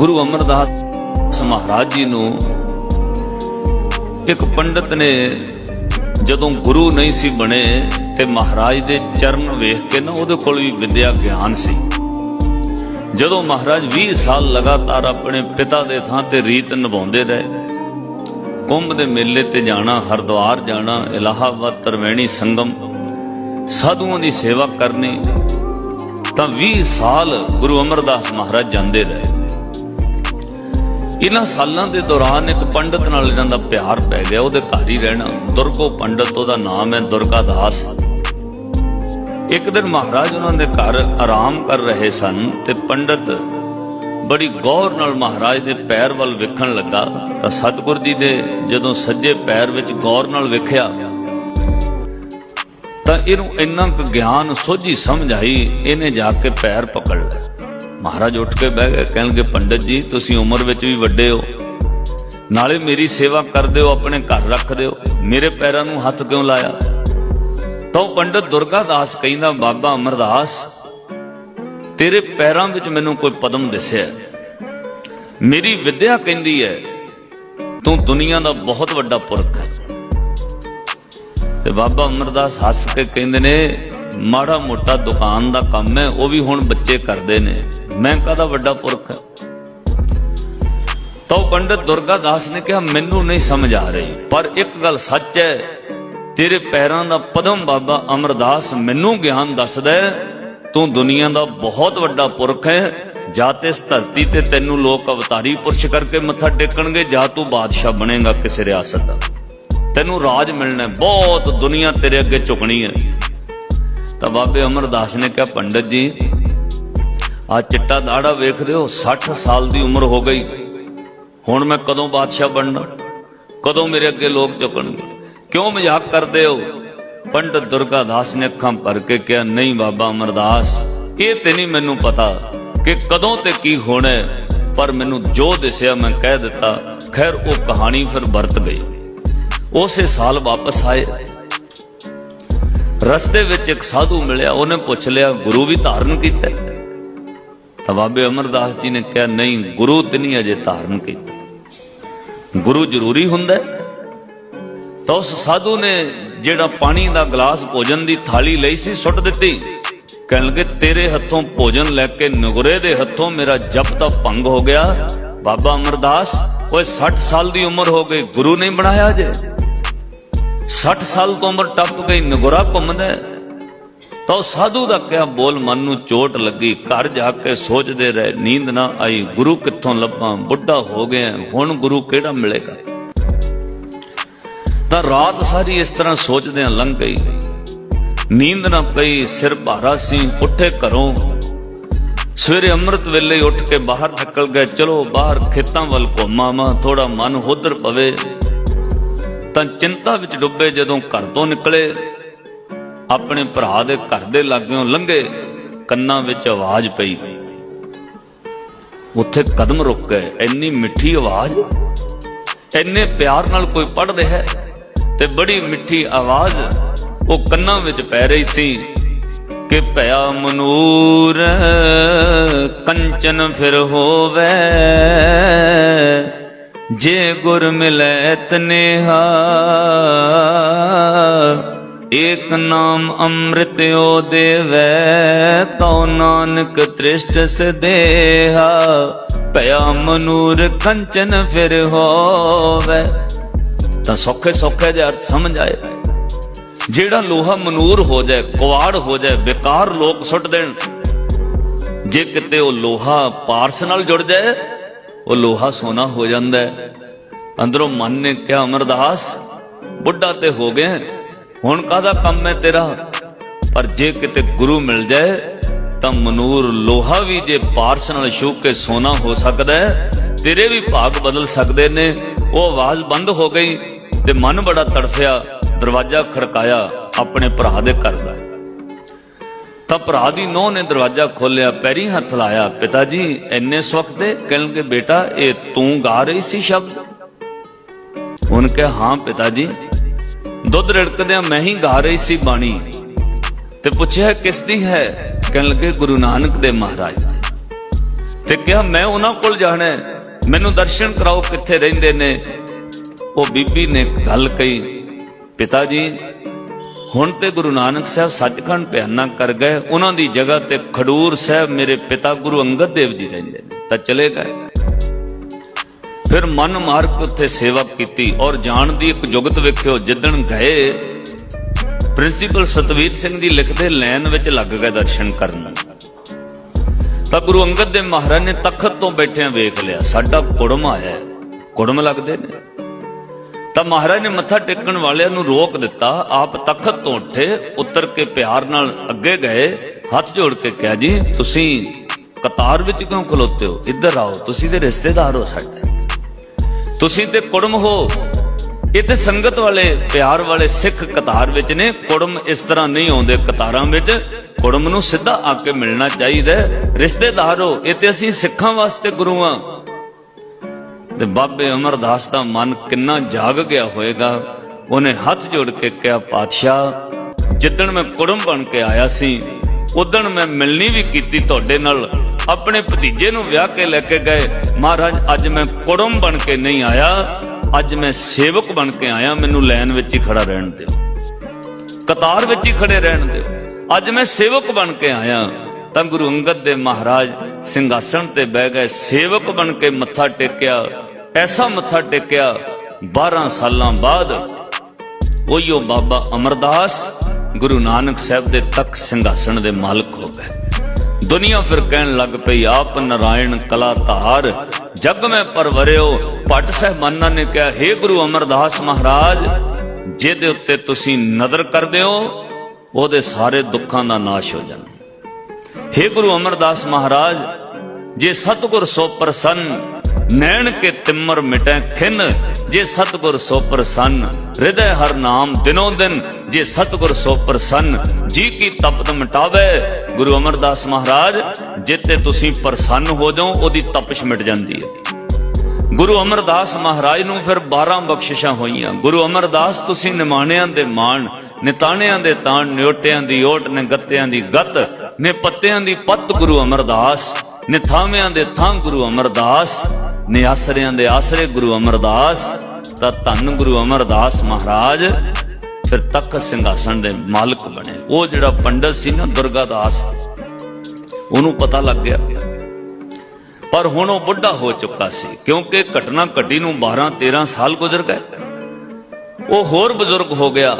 ਗੁਰੂ ਅਮਰਦਾਸ ਮਹਾਰਾਜ ਜੀ ਨੂੰ ਇੱਕ ਪੰਡਤ ਨੇ ਜਦੋਂ ਗੁਰੂ ਨਹੀਂ ਸੀ ਬਣੇ ਤੇ ਮਹਾਰਾਜ ਦੇ ਚਰਨ ਵੇਖ ਕੇ ਨਾ ਉਹਦੇ ਕੋਲ ਵੀ ਵਿਦਿਆ ਗਿਆਨ ਸੀ। ਜਦੋਂ ਮਹਾਰਾਜ 20 ਸਾਲ ਲਗਾਤਾਰ ਆਪਣੇ ਪਿਤਾ ਦੇ ਥਾਂ ਤੇ ਰੀਤ ਨਿਭਾਉਂਦੇ ਰਹੇ, ਕੁੰਭ ਦੇ ਮੇਲੇ ਤੇ ਜਾਣਾ, ਹਰਦੁਆਰ ਜਾਣਾ, ਇਲਾਹਾਬਾਦ, ਤਰਵੈਣੀ ਸੰਗਮ, ਸਾਧੂਆਂ ਦੀ ਸੇਵਾ ਕਰਨੀ, ਤਾਂ 20 ਸਾਲ ਗੁਰੂ ਅਮਰਦਾਸ ਮਹਾਰਾਜ ਜਾਂਦੇ ਰਹੇ। ਇਹਨਾਂ ਸਾਲਾਂ ਦੇ ਦੌਰਾਨ ਇੱਕ ਪੰਡਤ ਨਾਲ ਇਹਨਾਂ ਦਾ ਪਿਆਰ ਪੈ ਗਿਆ, ਉਹਦੇ ਘਰ ਹੀ ਰਹਿਣਾ। ਦੁਰਗੋ ਪੰਡਤ, ਉਹਦਾ ਨਾਮ ਹੈ ਦੁਰਗਾ ਦਾਸ। ਇੱਕ ਦਿਨ ਮਹਾਰਾਜ ਉਹਨਾਂ ਦੇ ਘਰ ਆਰਾਮ ਕਰ ਰਹੇ ਸਨ ਤੇ ਪੰਡਤ ਬੜੀ ਗੌਰ ਨਾਲ ਮਹਾਰਾਜ ਦੇ ਪੈਰ ਵੱਲ ਵੇਖਣ ਲੱਗਾ। ਤਾਂ ਸਤਿਗੁਰ ਜੀ ਦੇ ਜਦੋਂ ਸੱਜੇ ਪੈਰ ਵਿੱਚ ਗੌਰ ਨਾਲ ਵੇਖਿਆ, ਤਾਂ ਇਹਨੂੰ ਇੰਨਾ ਕੁ ਗਿਆਨ ਸੋਝੀ ਸਮਝ ਆਈ, ਇਹਨੇ ਜਾ ਕੇ ਪੈਰ ਪਕੜ ਲਿਆ। ਮਹਾਰਾਜ ਉੱਠ ਕੇ ਬਹਿ ਗਏ, ਕਹਿਣਗੇ, ਪੰਡਤ ਜੀ, ਤੁਸੀਂ ਉਮਰ ਵਿੱਚ ਵੀ ਵੱਡੇ ਹੋ। ਨਾਲੇ ਮੇਰੀ ਸੇਵਾ ਕਰਦੇ ਹੋ ਆਪਣੇ ਘਰ ਰੱਖਦੇ ਹੋ ਮੇਰੇ ਪੈਰਾਂ ਨੂੰ ਹੱਥ ਕਿਉਂ ਲਾਇਆ? ਤਾਂ ਉਹ ਪੰਡਤ ਦੁਰਗਾ ਦਾਸ ਕਹਿੰਦਾ, ਬਾਬਾ ਅਮਰਦਾਸ, ਤੇਰੇ ਪੈਰਾਂ ਵਿੱਚ ਮੈਨੂੰ ਕੋਈ ਪਦਮ ਦਿਸਿਆ। ਮੇਰੀ ਵਿਦਿਆ ਕਹਿੰਦੀ ਹੈ, ਤੂੰ ਦੁਨੀਆ ਦਾ ਬਹੁਤ ਵੱਡਾ ਪੁਰਖ ਹੈ। ਤੇ ਬਾਬਾ ਅਮਰਦਾਸ ਹੱਸ ਕੇ ਕਹਿੰਦੇ ਨੇ, ਮਾੜਾ ਮੋਟਾ ਦੁਕਾਨ ਦਾ ਕੰਮ ਹੈ, ਉਹ ਵੀ ਹੁਣ ਬੱਚੇ ਕਰਦੇ ਨੇ। ਮੈਂ ਕਾਹਦਾ ਵੱਡਾ ਪੁਰਖ। ਹਾਂ ਤਾਂ ਉਹ ਪੰਡਤ ਦੁਰਗਾ ਦਾਸ ਨੇ ਕਿਹਾ, ਮੈਨੂੰ ਨਹੀਂ ਸਮਝ ਆ ਰਹੀ, ਪਰ ਇੱਕ ਗੱਲ ਸੱਚ ਹੈ, ਤੇਰੇ ਪੈਰਾਂ ਦਾ ਪਦਮ ਬਾਬਾ ਅਮਰਦਾਸ ਮੈਨੂੰ ਗਿਆਨ ਦੱਸਦਾ ਤੂੰ ਦੁਨੀਆ ਦਾ ਬਹੁਤ ਵੱਡਾ ਪੁਰਖ ਹੈ, ਜਾਂ ਤੇ ਇਸ ਧਰਤੀ ਤੇ ਤੈਨੂੰ ਲੋਕ ਅਵਤਾਰੀ ਪੁਰਸ਼ ਕਰਕੇ ਮੱਥਾ ਟੇਕਣਗੇ, ਜਾਂ ਤੂੰ ਬਾਦਸ਼ਾਹ ਬਣੇਗਾ ਕਿਸੇ ਰਿਆਸਤ ਦਾ। ਤੈਨੂੰ ਰਾਜ ਮਿਲਣਾ ਬਹੁਤ ਦੁਨੀਆ ਤੇਰੇ ਅੱਗੇ ਝੁਕਣੀ ਹੈ। ਤਾਂ ਬਾਬੇ ਅਮਰਦਾਸ ਨੇ ਕਿਹਾ, ਪੰਡਤ ਜੀ ਆ ਚਿੱਟਾ ਦਾੜਾ ਵੇਖਦੇ ਹੋ 60 ਸਾਲ ਦੀ ਉਮਰ ਹੋ ਗਈ। ਹੁਣ ਮੈਂ ਕਦੋਂ ਬਾਦਸ਼ਾਹ ਬਣਨਾ? ਕਦੋਂ ਮੇਰੇ ਅੱਗੇ ਲੋਕ ਝੁਕਣਗੇ ਕਿਉਂ ਮਜ਼ਾਕ ਕਰਦੇ ਹੋ? ਪੰਡਤ ਦੁਰਗਾਦਾਸ ਨੇ ਅੱਖਾਂ ਭਰ ਕੇ ਕਿਹਾ, ਨਹੀਂ ਬਾਬਾ ਅਮਰਦਾਸ, ਇਹ ਤੇ ਨਹੀਂ ਮੈਨੂੰ ਪਤਾ ਕਿ ਕਦੋਂ ਤੇ ਕੀ ਹੋਣਾ ਪਰ ਮੈਨੂੰ ਜੋ ਦਿਸਿਆ ਮੈਂ ਕਹਿ ਦਿੱਤਾ। ਖੈਰ, ਉਹ ਕਹਾਣੀ ਫਿਰ ਵਰਤ ਗਈ। ਉਸੇ ਸਾਲ ਵਾਪਸ ਆਏ। ਰਸਤੇ ਵਿੱਚ ਇੱਕ ਸਾਧੂ ਮਿਲਿਆ, ਉਹਨੇ ਪੁੱਛ ਲਿਆ, ਗੁਰੂ ਵੀ ਧਾਰਨ ਕੀਤਾ ਤਾਂ ਬਾਬੇ ਅਮਰਦਾਸ ਜੀ ਨੇ ਕਿਹਾ, ਨਹੀਂ, ਗੁਰੂ ਤੇ ਨਹੀਂ ਅਜੇ ਧਾਰਨ ਕੀਤਾ। ਗੁਰੂ ਜ਼ਰੂਰੀ ਹੁੰਦਾ ਤਾਂ ਉਸ ਸਾਧੂ ਨੇ ਜਿਹੜਾ ਪਾਣੀ ਦਾ ਗਲਾਸ ਭੋਜਨ ਦੀ ਥਾਲੀ ਲਈ ਸੀ, ਸੁੱਟ ਦਿੱਤੀ। ਕਹਿਣ ਲੱਗੇ, ਤੇਰੇ ਹੱਥੋਂ ਭੋਜਨ ਲੈ ਕੇ ਨਗੁਰੇ ਦੇ ਹੱਥੋਂ ਮੇਰਾ ਜਪ ਤਾਂ ਭੰਗ ਹੋ ਗਿਆ। ਬਾਬਾ ਅਮਰਦਾਸ, ਓਏ 60 ਸਾਲ ਦੀ ਉਮਰ ਹੋ ਗਈ, ਗੁਰੂ ਨਹੀਂ ਬਣਾਇਆ ਜੇ 60 ਸਾਲ ਤੋਂ ਉਮਰ ਟੱਪ ਗਈ, ਨਗੁਰਾ ਘੁੰਮਦਾ ਤਾਂ ਉਹ ਸਾਧੂ ਦਾ ਕਿਹਾ, ਬੋਲ ਮਨ ਨੂੰ ਚੋਟ ਲੱਗੀ, ਘਰ ਜਾ ਕੇ ਸੋਚਦੇ ਰਹੇ, ਨੀਂਦ ਨਾ ਆਈ, ਗੁਰੂ ਕਿੱਥੋਂ ਲੱਭਾਂ, ਬੁੱਢਾ ਹੋ ਗਿਆ, ਹੁਣ ਗੁਰੂ ਕਿਹੜਾ ਮਿਲੇਗਾ? ਤਾਂ ਰਾਤ ਸਾਰੀ ਇਸ ਤਰ੍ਹਾਂ ਸੋਚਦਿਆਂ ਲੰਘ ਗਈ। ਨੀਂਦ ਨਾ ਪਈ, ਸਿਰ ਭਾਰਾ ਸੀ, ਉੱਠੇ ਘਰੋਂ। ਸਵੇਰੇ ਅੰਮ੍ਰਿਤ ਵੇਲੇ ਉੱਠ ਕੇ ਬਾਹਰ ਨਿਕਲ ਗਏ, ਚਲੋ ਬਾਹਰ ਖੇਤਾਂ ਵੱਲ ਘੁੰਮਾਵਾਂ ਥੋੜਾ ਮਨ ਉਧਰ ਪਵੇ। ਤਾਂ ਚਿੰਤਾ ਵਿੱਚ ਡੁੱਬੇ ਜਦੋਂ ਘਰ ਤੋਂ ਨਿਕਲੇ ਆਪਣੇ ਭਰਾ ਦੇ ਘਰ ਦੇ ਲਾਗਿਓਂ ਲੰਘੇ, ਕੰਨਾਂ ਵਿੱਚ ਆਵਾਜ਼ ਪਈ। ਉੱਥੇ ਕਦਮ ਰੁਕ ਗਏ। ਇੰਨੀ ਮਿੱਠੀ ਆਵਾਜ਼, ਇੰਨੇ ਪਿਆਰ ਨਾਲ ਕੋਈ ਪੜ ਰਿਹਾ ਹੈ ਤੇ ਬੜੀ ਮਿੱਠੀ ਆਵਾਜ਼ ਉਹ ਕੰਨਾਂ ਵਿੱਚ ਪੈ ਰਹੀ ਸੀ ਕਿ ਭਇਆ ਮਨੂਰ ਕੰਚਨ ਫਿਰ ਹੋਵੇ। ਜੇ ਗੁਰ ਮਿਲੈ ਤਨੇਹਾ ਏਕ ਨਾਮ ਅੰਮ੍ਰਿਤ ਓ ਦੇਵੈ, ਤਉ ਨਾਨਕ ਤ੍ਰਿਸ਼ਟ ਸਦੇਹਾ ਭਇਆ ਮਨੂਰ ਕੰਚਨ ਫਿਰ ਹੋਵੇ। ਤਾਂ ਸੌਖੇ ਸੌਖੇ ਦੇ ਅਰਥ ਸਮਝ ਆਏ। ਜਿਹੜਾ ਲੋਹਾ ਮਨੂਰ ਹੋ ਜਾਏ, ਕੁਆੜ ਹੋ ਜਾਏ, ਬੇਕਾਰ ਲੋਕ ਸੁੱਟ ਦੇਣ। ਜੇ ਕਿਤੇ ਉਹ ਲੋਹਾ ਪਾਰਸ ਨਾਲ ਜੁੜ ਜਾਏ, ਉਹ ਲੋਹਾ ਸੋਨਾ ਹੋ ਜਾਂਦਾ ਹੈ। ਅੰਦਰੋਂ ਮਨ ਨੇ ਕਿਹਾ, ਅਮਰਦਾਸ, ਬੁੱਢਾ ਤੇ ਹੋ ਗਏ। ਹੁਣ ਕਾਹਦਾ ਕੰਮ ਹੈ ਤੇਰਾ? ਪਰ ਜੇ ਕਿਤੇ ਗੁਰੂ ਮਿਲ ਜਾਏ, ਤਾਂ ਮਨੂਰ ਲੋਹਾ ਵੀ ਜੇ ਪਾਰਸ ਨਾਲ ਛੂ ਕੇ ਸੋਨਾ ਹੋ ਸਕਦਾ ਹੈ, ਤੇਰੇ ਵੀ ਭਾਗ ਬਦਲ ਸਕਦੇ ਨੇ। ਉਹ ਆਵਾਜ਼ ਬੰਦ ਹੋ ਗਈ ਤੇ ਮਨ ਬੜਾ ਤੜਫਿਆ, ਦਰਵਾਜ਼ਾ ਖੜਕਾਇਆ ਆਪਣੇ ਭਰਾ ਦੇ ਘਰ ਦਾ। ਤਾਂ ਭਰਾ ਦੀ ਨੋਹ ਨੇ ਦਰਵਾਜ਼ਾ ਖੋਲ੍ਹਿਆ, ਪੈਰੀ ਹੱਥ ਲਾਇਆ, ਪਿਤਾ ਜੀ ਐਨੇ ਸਵਖਤ ਕਹਿਣ ਕੇ ਬੇਟਾ, ਇਹ ਤੂੰ ਗਾ ਰਹੀ ਸੀ ਸ਼ਬਦ? ਉਹਨ ਕਿਹਾ, ਹਾਂ ਪਿਤਾ ਜੀ ਦੁੱਧ ਰਿੜਕਦਿਆਂ ਮੈਂ ਹੀ ਗਾ ਰਹੀ ਸੀ ਬਾਣੀ। ਤੇ ਪੁੱਛਿਆ, ਕਿਸ ਦੀ ਹੈ? ਕਹਿਣ ਲੱਗੇ ਗੁਰੂ ਨਾਨਕ ਦੇ ਮਹਾਰਾਜ। ਤੇ ਕਿਹਾ, ਮੈਂ ਉਹਨਾਂ ਕੋਲ ਜਾਣਾ ਮੈਨੂੰ ਦਰਸ਼ਨ ਕਰਾਓ, ਕਿੱਥੇ ਰਹਿੰਦੇ ਨੇ? ਉਹ ਬੀਬੀ ਨੇ ਗੱਲ ਕਹੀ, ਪਿਤਾ ਜੀ, ਹੁਣ ਤੇ ਗੁਰੂ ਨਾਨਕ ਸਾਹਿਬ ਸੱਚਖੰਡ ਪਿਆਨਾ ਕਰ ਗਏ, ਉਹਨਾਂ ਦੀ ਜਗ੍ਹਾ ਤੇ ਖਡੂਰ ਸਾਹਿਬ ਮੇਰੇ ਪਿਤਾ ਗੁਰੂ ਅੰਗਦ ਦੇਵ ਜੀ ਰਹਿੰਦੇ ਨੇ, ਤਾਂ ਚਲੇ ਗਏ। ਫਿਰ ਮਨ ਮਾਰ ਕੇ ਉੱਥੇ ਸੇਵਾ ਕੀਤੀ ਔਰ ਜਾਣ ਦੀ ਇੱਕ ਜੁਗਤ ਵੇਖਿਓ, ਜਿੱਦਣ ਗਏ, ਪ੍ਰਿੰਸੀਪਲ ਸਤਵੀਰ ਸਿੰਘ ਦੀ ਲਿਖਦੇ ਲਾਈਨ ਵਿੱਚ ਲੱਗ ਗਏ ਦਰਸ਼ਨ ਕਰਨ। ਤਾਂ ਗੁਰੂ ਅੰਗਦ ਦੇਵ ਮਹਾਰਾਜ ਨੇ ਤਖਤ ਤੋਂ ਬੈਠਿਆਂ ਵੇਖ ਲਿਆ, ਸਾਡਾ ਕੁੜਮ ਆਇਆ। ਕੁੜਮ ਲੱਗਦੇ ਨੇ। ਤਾਂ ਮਹਾਰਾਜ ਨੇ ਮੱਥਾ ਟੇਕਣ ਵਾਲਿਆਂ ਨੂੰ ਰੋਕ ਦਿੱਤਾ, ਆਪ ਤਖਤ ਤੋਂ ਉੱਠੇ, ਉਤਰ ਕੇ ਪਿਆਰ ਨਾਲ ਅੱਗੇ ਗਏ, ਹੱਥ ਜੋੜ ਕੇ ਕਿਹਾ, ਜੀ, ਤੁਸੀਂ ਕਤਾਰ ਵਿੱਚ ਕਿਉਂ ਖਲੋਤੇ ਹੋ? ਇੱਧਰ ਆਓ, ਤੁਸੀਂ ਦੇ ਰਿਸ਼ਤੇਦਾਰ ਹੋ ਸਾਡੇ। ਤੁਸੀਂ ਤੇ ਕੁੜਮ ਹੋ। ਇਹ ਤੇ ਸੰਗਤ ਵਾਲੇ, ਪਿਆਰ ਵਾਲੇ ਸਿੱਖ ਕਤਾਰ ਵਿੱਚ ਨੇ। ਕੁੜਮ ਇਸ ਤਰ੍ਹਾਂ ਨਹੀਂ ਆਉਂਦੇ ਕਤਾਰਾਂ ਵਿੱਚ। ਕੁੜਮ ਨੂੰ ਸਿੱਧਾ ਆ ਕੇ ਮਿਲਣਾ ਚਾਹੀਦਾ ਹੈ। ਰਿਸ਼ਤੇਦਾਰ ਹੋ ਇਹ ਤੇ ਅਸੀਂ ਸਿੱਖਾਂ ਵਾਸਤੇ ਗੁਰੂ ਆ ਤੇ ਬਾਬੇ ਅਮਰਦਾਸ ਦਾ ਮਨ ਕਿੰਨਾ ਜਾਗ ਗਿਆ ਹੋਵੇਗਾ ਉਹਨੇ ਹੱਥ ਜੋੜ ਕੇ ਕਿਹਾ, ਪਾਤਸ਼ਾਹ, ਜਿੱਦਣ ਮੈਂ ਕੁੜਮ ਬਣ ਕੇ ਆਇਆ ਸੀ, ਉਦਣ ਮੈਂ ਮਿਲਣੀ ਵੀ ਕੀਤੀ ਤੁਹਾਡੇ ਨਾਲ। ਆਪਣੇ ਭਤੀਜੇ ਨੂੰ ਵਿਆਹ ਕੇ ਲੈ ਕੇ ਗਏ। ਮਹਾਰਾਜ, ਅੱਜ ਮੈਂ ਕੁੜਮ ਬਣ ਕੇ ਨਹੀਂ ਆਇਆ। ਅੱਜ ਮੈਂ ਸੇਵਕ ਬਣ ਕੇ ਆਇਆ। ਮੈਨੂੰ ਲਾਈਨ ਵਿੱਚ ਹੀ ਖੜਾ ਰਹਿਣ ਦਿਓ। ਕਤਾਰ ਵਿੱਚ ਹੀ ਖੜੇ ਰਹਿਣ ਦਿਓ। ਅੱਜ ਮੈਂ ਸੇਵਕ ਬਣ ਕੇ ਆਇਆ। ਤਾਂ ਗੁਰੂ ਅੰਗਦ ਦੇ ਮਹਾਰਾਜ ਸਿੰਘਾਸਣ ਤੇ ਬਹਿ ਗਏ। ਸੇਵਕ ਬਣ ਕੇ ਮੱਥਾ ਟੇਕਿਆ। ਐਸਾ ਮੱਥਾ ਟੇਕਿਆ 12 ਸਾਲਾਂ ਬਾਅਦ ਉਹੀਓ ਬਾਬਾ ਅਮਰਦਾਸ ਗੁਰੂ ਨਾਨਕ ਸਾਹਿਬ ਦੇ ਤਖਤ ਸਿੰਘਾਸਣ ਦੇ ਮਾਲਕ ਹੋ ਗਏ। ਦੁਨੀਆ ਫਿਰ ਕਹਿਣ ਲੱਗ ਪਈ, ਆਪ ਨਰਾਇਣ ਕਲਾ ਧਾਰ ਜਗ ਮੈਂ ਪਰਵਰਿਓ ਭੱਟ ਸਹਿਬਾਨਾਂ ਨੇ ਕਿਹਾ हे ਗੁਰੂ ਅਮਰਦਾਸ ਮਹਾਰਾਜ, ਜਿਹਦੇ ਉੱਤੇ ਤੁਸੀਂ ਨਜ਼ਰ ਕਰਦੇ ਹੋ, ਉਹਦੇ ਸਾਰੇ ਦੁੱਖਾਂ ਦਾ ਨਾਸ਼ ਹੋ ਜਾਂਦਾ। हे ਗੁਰੂ ਅਮਰਦਾਸ ਮਹਾਰਾਜ, ਜੇ ਸਤਿਗੁਰ ਸੋ ਪ੍ਰਸੰਨ ਨੈਣ ਕੇ ਤਿਮਰ ਮਿਟੈ ਖਿਨ, ਜੇ ਸਤਿਗੁਰ ਸੋ ਪ੍ਰਸੰਨ। ਹਿਰਦੈ ਹਰ ਨਾਮ ਦਿਨੋ ਦਿਨ, ਜੇ ਸਤਿਗੁਰ ਸੋ ਪ੍ਰਸੰਨ। ਜੀ ਕੀ ਤਪਤ ਮਿਟਾਵੇ? ਗੁਰੂ ਅਮਰਦਾਸ ਮਹਾਰਾਜ, ਜਿੱਤੇ ਤੁਸੀਂ ਪ੍ਰਸੰਨ ਹੋ ਜਾਓ, ਉਹਦੀ ਤਪਸ਼ ਮਿਟ ਜਾਂਦੀ ਹੈ। ਗੁਰੂ ਅਮਰਦਾਸ ਮਹਾਰਾਜ ਨੂੰ ਫਿਰ 12 ਬਖਸ਼ਿਸ਼ਾਂ ਹੋਈਆਂ। ਗੁਰੂ ਅਮਰਦਾਸ, ਤੁਸੀਂ ਨਿਮਾਣਿਆਂ ਦੇ ਮਾਣ, ਨਿਤਾਣਿਆਂ ਦੇ ਤਾਣ ਨਿਓਟਿਆਂ ਦੀ ਓਟ ਨੇ ਗੱਤਿਆਂ ਦੀ ਗੱਤ ਨੇ ਪੱਤਿਆਂ ਦੀ ਪੱਤ ਗੁਰੂ ਅਮਰਦਾਸ, ਨਿਥਾਵਿਆਂ ਦੇ ਥਾਂ ਗੁਰੂ ਅਮਰਦਾਸ। ਨੇ ਆਸਰਿਆਂ ਦੇ ਆਸਰੇ ਗੁਰੂ ਅਮਰਦਾਸ, ਤਾਂ ਧੰਨ ਗੁਰੂ ਅਮਰਦਾਸ ਮਹਾਰਾਜ, ਫਿਰ ਤਖਤ ਸਿੰਘਾਸਣ ਦੇ ਮਾਲਕ ਬਣੇ। ਉਹ ਜਿਹੜਾ ਪੰਡਤ ਸੀ ਨਾ ਦੁਰਗਾਦਾਸ ਉਹਨੂੰ ਪਤਾ ਲੱਗ ਗਿਆ। ਪਰ ਹੁਣ ਉਹ ਬੁੱਢਾ ਹੋ ਚੁੱਕਾ ਸੀ, ਕਿਉਂਕਿ ਘਟਨਾ ਘਟੀ ਨੂੰ 12 13 ਸਾਲ ਗੁਜ਼ਰ ਗਏ। ਉਹ ਹੋਰ ਬਜ਼ੁਰਗ ਹੋ ਗਿਆ।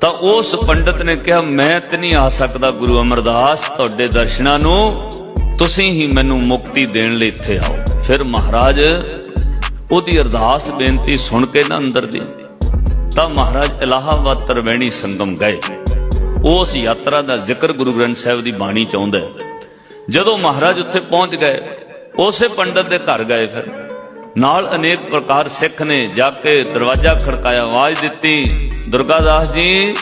ਤਾਂ ਉਸ ਪੰਡਤ ਨੇ ਕਿਹਾ, ਮੈਂ ਤੇ ਨਹੀਂ ਆ ਸਕਦਾ ਗੁਰੂ ਅਮਰਦਾਸ, ਤੁਹਾਡੇ ਦਰਸ਼ਨਾਂ ਨੂੰ। ਤੁਸੀਂ ਹੀ ਮੈਨੂੰ ਮੁਕਤੀ ਦੇਣ ਲਈ ਇੱਥੇ ਆਓ। ਫਿਰ ਮਹਾਰਾਜ ਉਹਦੀ ਅਰਦਾਸ ਬੇਨਤੀ ਸੁਣ ਕੇ ਨਾ ਅੰਦਰ ਦੀ, ਤਾਂ ਮਹਾਰਾਜ ਇਲਾਹਾਬਾਦ ਤਰਵੈਣੀ ਸੰਗਮ ਗਏ। ਉਸ ਯਾਤਰਾ ਦਾ ਜ਼ਿਕਰ ਗੁਰੂ ਗ੍ਰੰਥ ਸਾਹਿਬ ਦੀ ਬਾਣੀ ਚ ਆਉਂਦਾ ਜਦੋਂ ਮਹਾਰਾਜ ਉੱਥੇ ਪਹੁੰਚ ਗਏ, ਉਸੇ ਪੰਡਤ ਦੇ ਘਰ ਗਏ ਫਿਰ। ਨਾਲ ਅਨੇਕ ਪ੍ਰਕਾਰ ਸਿੱਖ ਨੇ ਜਾ ਕੇ ਦਰਵਾਜ਼ਾ ਖੜਕਾਇਆ, ਆਵਾਜ਼ ਦਿੱਤੀ, ਦੁਰਗਾਦਾਸ ਜੀ,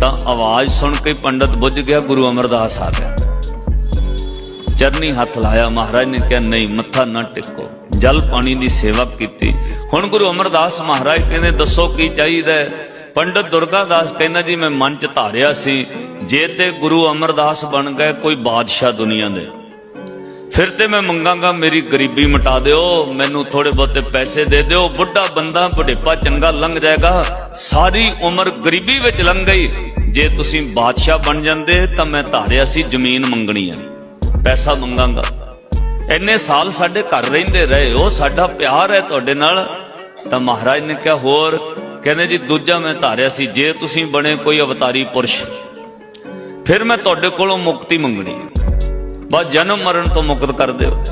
ਤਾਂ ਆਵਾਜ਼ ਸੁਣ ਕੇ ਪੰਡਤ ਬੁੱਝ ਗਿਆ, ਗੁਰੂ ਅਮਰਦਾਸ ਆ ਗਿਆ। ਚਰਨੀ ਹੱਥ ਲਾਇਆ, ਮਹਾਰਾਜ ਨੇ ਕਿਹਾ, ਨਹੀਂ, ਮੱਥਾ ਨਾ ਟੇਕੋ। ਜਲ ਪਾਣੀ ਦੀ ਸੇਵਾ ਕੀਤੀ। ਹੁਣ ਗੁਰੂ ਅਮਰਦਾਸ ਮਹਾਰਾਜ ਕਹਿੰਦੇ, ਦੱਸੋ ਕੀ ਚਾਹੀਦਾ ਹੈ? ਪੰਡਤ ਦੁਰਗਾਦਾਸ ਕਹਿੰਦਾ, ਜੀ, ਮੈਂ ਮਨ ਚ ਧਾਰਿਆ ਸੀ, ਜੇ ਤੇ ਗੁਰੂ ਅਮਰਦਾਸ ਬਣ ਗਏ ਕੋਈ ਬਾਦਸ਼ਾਹ ਦੁਨੀਆ ਦੇ। ਫਿਰ ਤੇ ਮੈਂ ਮੰਗਾਂਗਾ, ਮੇਰੀ ਗਰੀਬੀ ਮਿਟਾ ਦਿਓ, ਮੈਨੂੰ ਥੋੜੇ ਬਹੁਤੇ ਪੈਸੇ ਦੇ ਦਿਓ, ਬੁੱਢਾ ਬੰਦਾ ਬੁਢੇਪਾ ਚੰਗਾ ਲੰਘ ਜਾਏਗਾ, ਸਾਰੀ ਉਮਰ ਗਰੀਬੀ ਵਿੱਚ ਲੰਘ ਗਈ। ਜੇ ਤੁਸੀਂ ਬਾਦਸ਼ਾਹ ਬਣ ਜਾਂਦੇ, ਤਾਂ ਮੈਂ ਧਾਰਿਆ ਸੀ, ਜ਼ਮੀਨ ਮੰਗਣੀ ਹੈ। ਪੈਸਾ ਮੰਗਾਂਗਾ ਇੰਨੇ ਸਾਲ ਸਾਡੇ ਘਰ ਰਹਿੰਦੇ ਰਹੇ, ਉਹ ਸਾਡਾ ਪਿਆਰ ਹੈ ਤੁਹਾਡੇ ਨਾਲ। ਤਾਂ ਮਹਾਰਾਜ ਨੇ ਕਿਹਾ, ਹੋਰ ਕਹਿੰਦੇ ਜੀ, ਦੂਜਾ ਮੈਂ ਧਾਰਿਆ ਸੀ, ਜੇ ਤੁਸੀਂ ਬਣੇ ਕੋਈ ਅਵਤਾਰੀ ਪੁਰਸ਼, ਫਿਰ ਮੈਂ ਤੁਹਾਡੇ ਕੋਲੋਂ ਮੁਕਤੀ ਮੰਗਣੀ ਬਸ ਜਨਮ ਮਰਨ ਤੋਂ ਮੁਕਤ ਕਰ ਦਿਓ।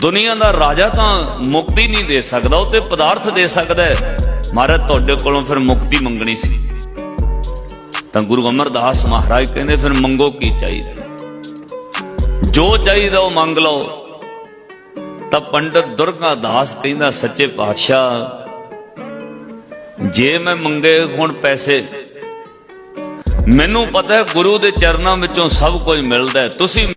ਦੁਨੀਆ ਦਾ ਰਾਜਾ ਤਾਂ ਮੁਕਤੀ ਨਹੀਂ ਦੇ ਸਕਦਾ, ਉਹ ਤੇ ਪਦਾਰਥ ਦੇ ਸਕਦਾ ਹੈ। ਮਹਾਰਾਜ, ਤੁਹਾਡੇ ਕੋਲੋਂ ਫਿਰ ਮੁਕਤੀ ਮੰਗਣੀ ਸੀ। ਤਾਂ ਗੁਰੂ ਅਮਰਦਾਸ ਮਹਾਰਾਜ ਕਹਿੰਦੇ, ਫਿਰ ਮੰਗੋ ਕੀ ਚਾਹੀਦਾ? ਜੋ ਚਾਹੀਦਾ ਉਹ ਮੰਗ ਲਓ। ਤਾਂ ਪੰਡਤ ਦੁਰਗਾ ਦਾਸ ਕਹਿੰਦਾ, ਸੱਚੇ ਪਾਤਸ਼ਾਹ, ਜੇ ਮੈਂ ਮੰਗੇ ਹੁਣ ਪੈਸੇ, ਮੈਨੂੰ ਪਤਾ ਹੈ ਗੁਰੂ ਦੇ ਚਰਨਾਂ ਵਿੱਚੋਂ ਸਭ ਕੁਝ ਮਿਲਦਾ ਤੁਸੀਂ